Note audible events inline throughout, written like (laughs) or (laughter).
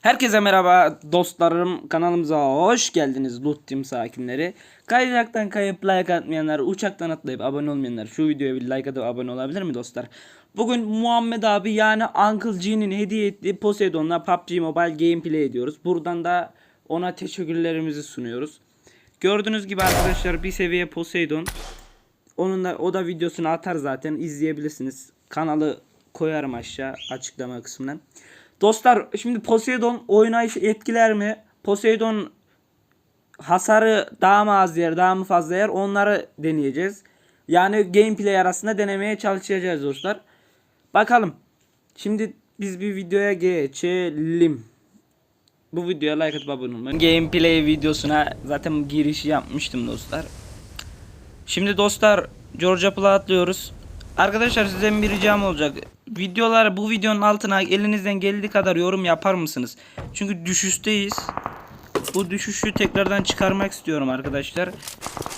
Herkese merhaba dostlarım kanalımıza hoş geldiniz Loot Team sakinleri. Kaydıraktan kayıp like atmayanlar, uçaktan atlayıp abone olmayanlar şu videoya bir like atıp abone olabilir mi dostlar? Bugün Muhammed abi yani Uncle G'nin hediye ettiği Poseidon'la PUBG Mobile gameplay ediyoruz. Buradan da ona teşekkürlerimizi sunuyoruz. Gördüğünüz gibi arkadaşlar bir seviye Poseidon. Onun da o da videosunu atar zaten izleyebilirsiniz. Kanalı koyarım aşağı açıklama kısmına. Dostlar şimdi Poseidon oynayış etkiler mi? Poseidon hasarı daha mı az yer, daha mı fazla yer onları deneyeceğiz. Yani gameplay arasında denemeye çalışacağız dostlar. Bakalım. Şimdi biz bir videoya geçelim. Bu videoya like atıp abone olmayı. Gameplay videosuna zaten girişi yapmıştım dostlar. Şimdi dostlar George Apple'a atlıyoruz. Arkadaşlar sizden bir ricam olacak. Videolar bu videonun altına elinizden geldiği kadar yorum yapar mısınız? Çünkü düşüşteyiz. Bu düşüşü tekrardan çıkarmak istiyorum arkadaşlar.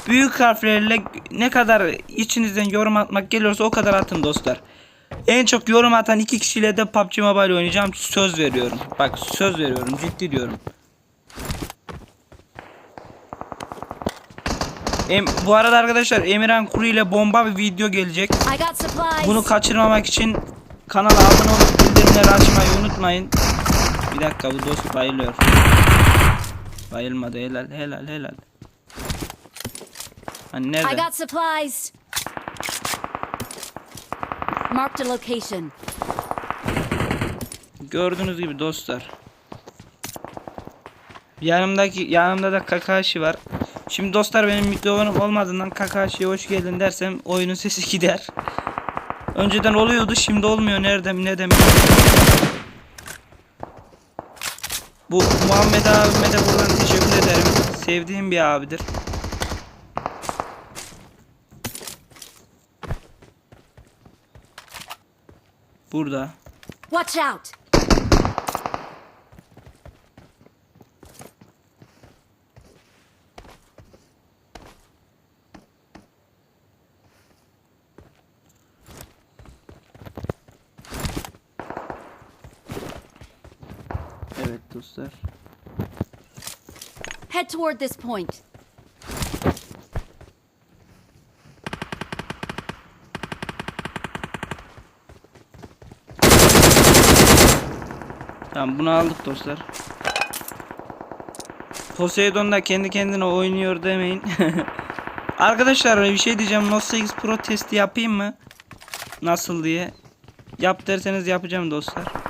Büyük harflerle ne kadar içinizden yorum atmak geliyorsa o kadar atın dostlar. En çok yorum atan iki kişiyle de PUBG Mobile oynayacağım. Söz veriyorum. Bak söz veriyorum. Ciddi diyorum. Em, bu arada arkadaşlar Emirhan Kuru ile bomba bir video gelecek. I. Bunu kaçırmamak için kanala abone olup bildirimleri açmayı unutmayın. Bir dakika bu dost bayılıyor. Bayılmadı helal helal helal. Hani I nerede? got supplies. Marked a location. Gördüğünüz gibi dostlar. Yanımdaki yanımda da Kakashi var. Şimdi dostlar benim mikrofonum olmadığından Kakashi'ye hoş geldin dersem oyunun sesi gider. Önceden oluyordu şimdi olmuyor nereden ne demek. Bu Muhammed abime de buradan teşekkür ederim. Sevdiğim bir abidir. Burada. Watch out. Dostlar. Head toward this point. Tamam bunu aldık dostlar. Poseidon da kendi kendine oynuyor demeyin. (laughs) Arkadaşlar bir şey diyeceğim. Note 8 Pro testi yapayım mı? Nasıl diye. Yap derseniz yapacağım dostlar.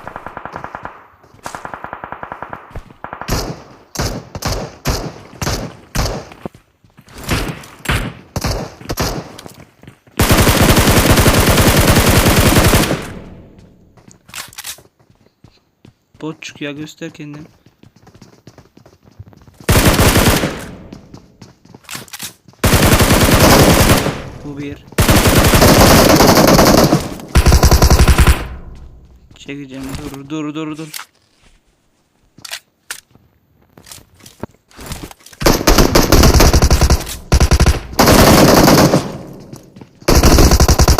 Bot çıkıyor göster kendini. Bu bir. Çekeceğim dur dur dur dur.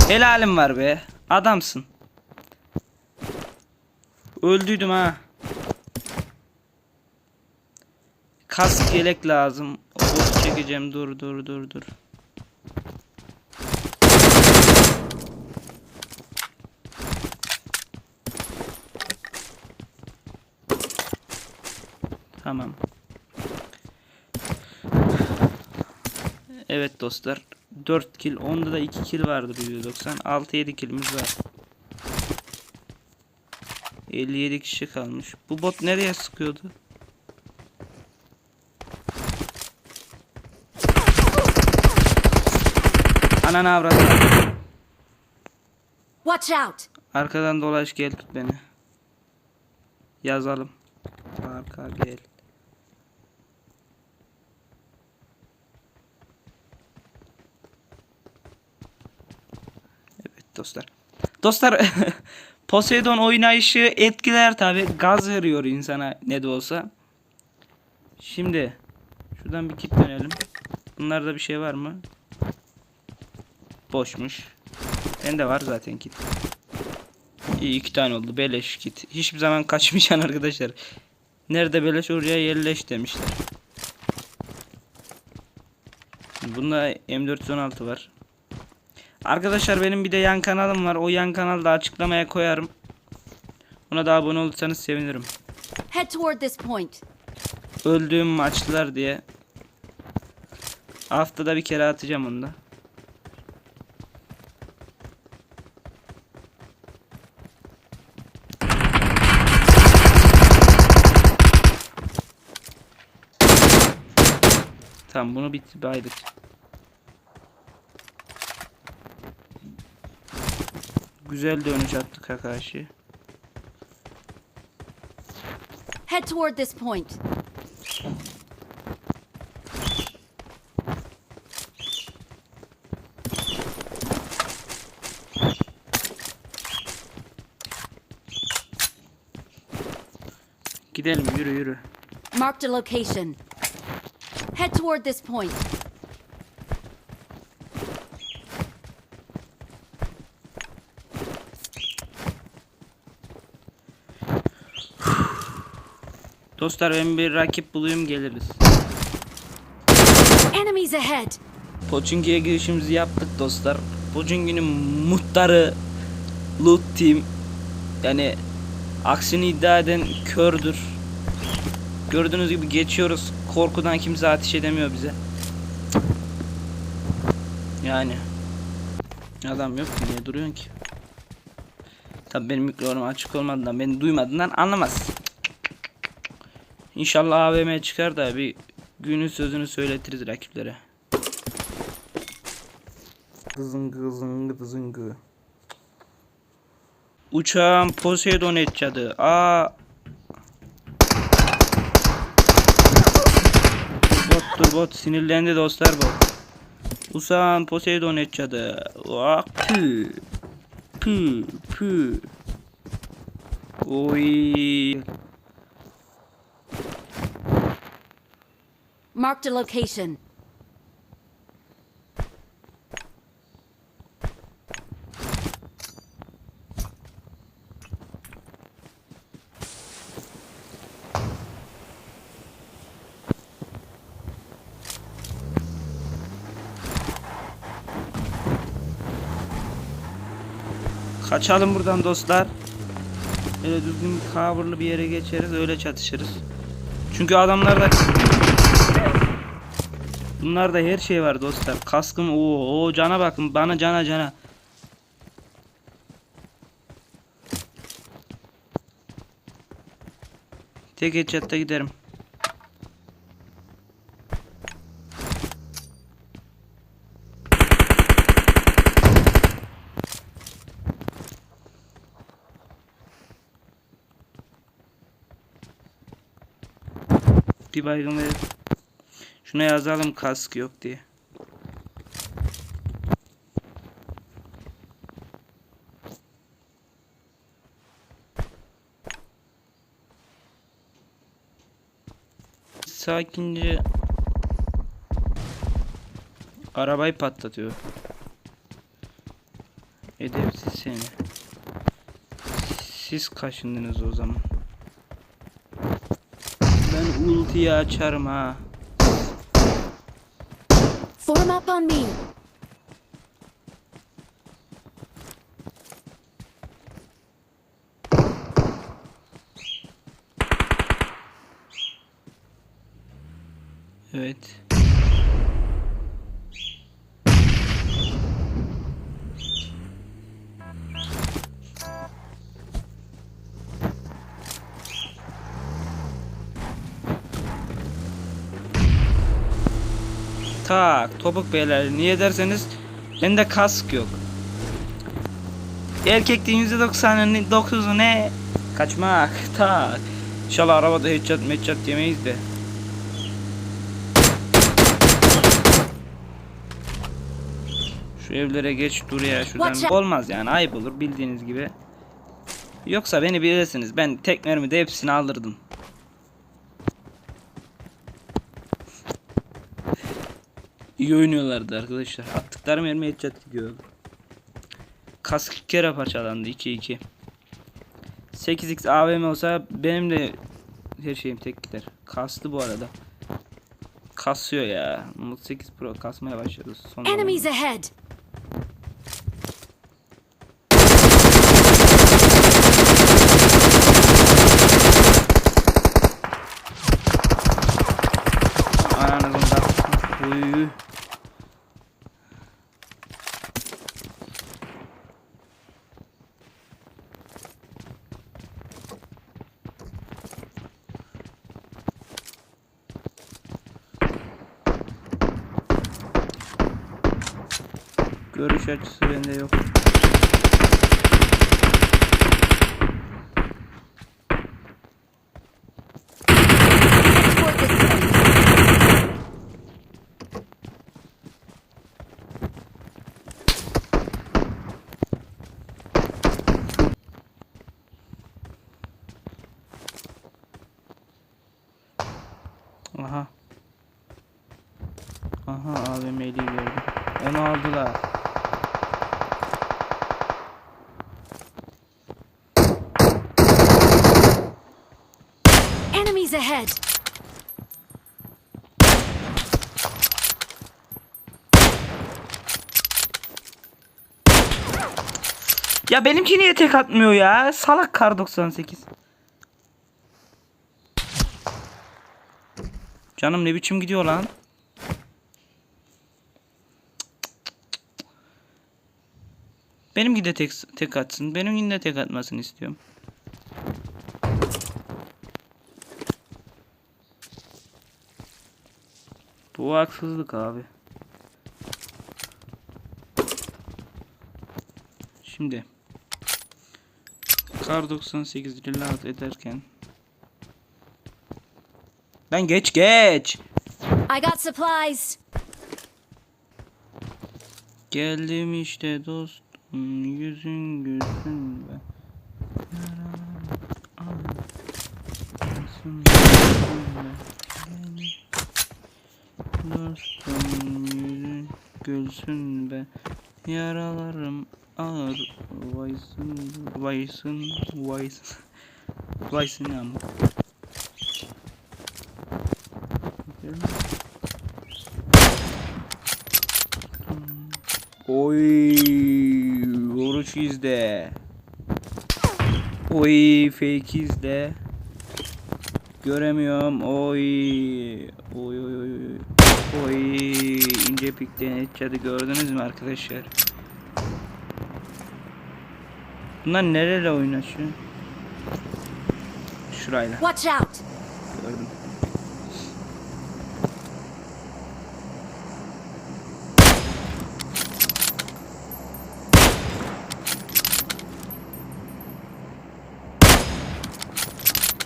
Helalim var be. Adamsın. Öldüydüm ha. Kask yelek lazım. O botu çekeceğim. Dur dur dur dur. Tamam. Evet dostlar. 4 kill. Onda da 2 kill vardı 190. 6-7 killimiz var. 57 kişi kalmış. Bu bot nereye sıkıyordu? Ananı avradı. Watch out. Arkadan dolaş gel tut beni. Yazalım. Arka gel. Evet dostlar. Dostlar (laughs) Poseidon oynayışı etkiler tabi. Gaz veriyor insana ne de olsa. Şimdi şuradan bir kit dönelim. Bunlarda bir şey var mı? Boşmuş. Bende var zaten kit. İyi iki tane oldu. Beleş kit. Hiçbir zaman kaçmayacaksın (laughs) arkadaşlar. Nerede beleş oraya yerleş demişler. Bunda M416 var. Arkadaşlar benim bir de yan kanalım var. O yan kanalı da açıklamaya koyarım. Ona da abone olursanız sevinirim. Head toward this point. Öldüğüm maçlar diye. Haftada bir kere atacağım onu da. Tamam bunu bit Güzel dönüş attık karşı. Head toward this point. Gidelim yürü yürü. Marked a location. Head toward this point. Dostlar ben bir rakip bulayım geliriz. Enemies ahead. Pochinki'ye girişimizi yaptık dostlar. Pochinki'nin muhtarı Loot Team yani aksini iddia eden kördür. Gördüğünüz gibi geçiyoruz. Korkudan kimse ateş edemiyor bize. Yani adam yok ki niye duruyorsun ki? Tabii benim mikrofonum açık olmadığından beni duymadığından anlamaz. İnşallah AVM çıkar da bir günün sözünü söyletiriz rakiplere. Zıngı zıngı zıngı. Uçağın Poseidon etçadı. Aa. Bot dur bot sinirlendi dostlar bot. Uçağın Poseidon etçadı. Vak pü. Pü pü. Oy. Marked a location. Kaçalım buradan dostlar. Böyle düzgün coverlı bir yere geçeriz öyle çatışırız. Çünkü adamlarda Bunlarda her şey var dostlar. Kaskım o o cana bakın bana cana cana. Tek headshot'ta giderim. Bir baygın verin. Şuna yazalım kask yok diye. Sakince arabayı patlatıyor. Edepsiz seni. Siz kaşındınız o zaman. Ben ultiyi açarım ha. Form up on me. Evet. Tak topuk beyler niye derseniz bende kask yok. Erkekliğin %90'ın 9'u ne? Kaçmak tak. İnşallah arabada headshot meçhat yemeyiz de. Şu evlere geç dur ya şuradan. Olmaz yani ayıp olur bildiğiniz gibi. Yoksa beni bilirsiniz ben tek mermide hepsini alırdım. İyi oynuyorlardı arkadaşlar. Attıkları mermi headshot gidiyor. Kask iki kere parçalandı 2-2. 8x AVM olsa benim de her şeyim tek gider. Kastı bu arada. Kasıyor ya. Note 8 Pro kasmaya başladı. Son Enemies ahead! Ananızın da. Uy. Görüş açısı bende yok. Aha. Aha AVM'liyi gördüm. Onu aldılar. Ahead! Ya benimki niye tek atmıyor ya? Salak kar 98. Canım ne biçim gidiyor lan? Benimki de tek, tek atsın. Benimki de tek atmasını istiyorum. Bu haksızlık abi. Şimdi Kar 98 reload ederken Lan geç geç I got supplies! Geldim işte dostum yüzün gülsün be Dostum yüzün gülsün be. Yaralarım ağır. Vaysın Vaysın Vaysın Vaysın ama Oy Oruç izde Oy fake izde Göremiyorum. Oy Oy oy oy oy ince pikten headshot'ı gördünüz mü arkadaşlar Bunlar nereyle oynaşıyor Şurayla Watch out! gördüm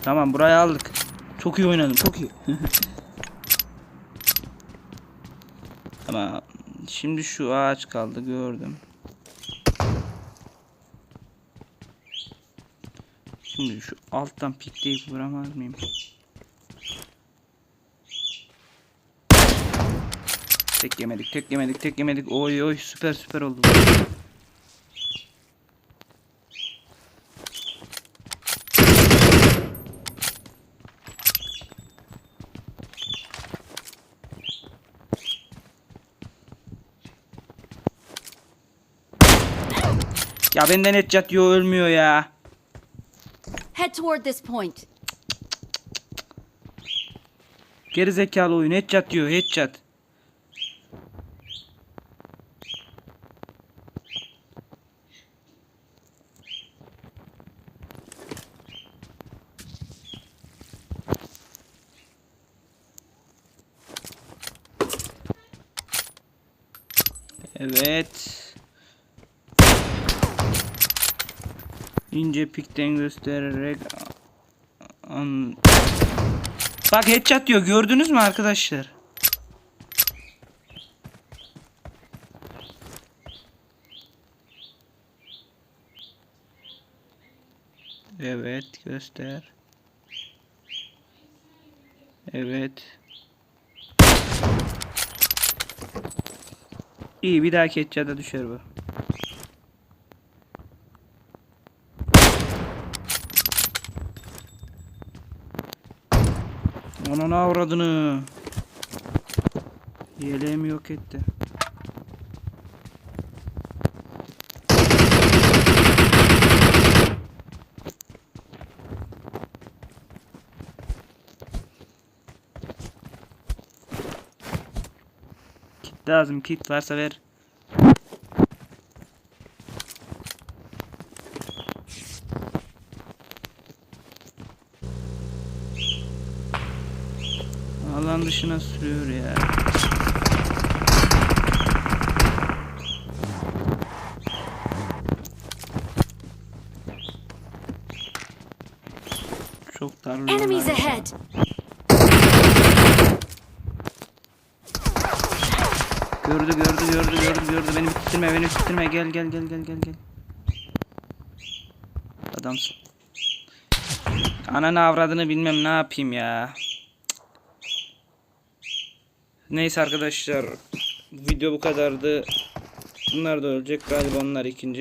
Tamam burayı aldık. Çok iyi oynadım çok iyi. (laughs) Ama şimdi şu ağaç kaldı gördüm. Şimdi şu alttan pikleyip vuramaz mıyım? Tek yemedik, tek yemedik, tek yemedik. Oy oy süper süper oldu. Ya benden headshot yiyor ölmüyor ya. Head toward this point. Geri zekalı oyun headshot diyor headshot. Evet. İnce pikten göstererek an Bak headshot diyor gördünüz mü arkadaşlar? Evet göster. Evet. İyi bir dahaki headshot'a düşer bu. Ananı avradını. Yeleğimi yok etti. Kit lazım kit varsa ver. Alan dışına sürüyor ya. Çok. Enemies ahead! Gördü gördü gördü gördü gördü beni bitirme beni bitirme gel gel gel gel gel gel. Adamsın. Ananı avradını bilmem ne yapayım ya. Neyse arkadaşlar video bu kadardı. Bunlar da ölecek galiba onlar ikinci.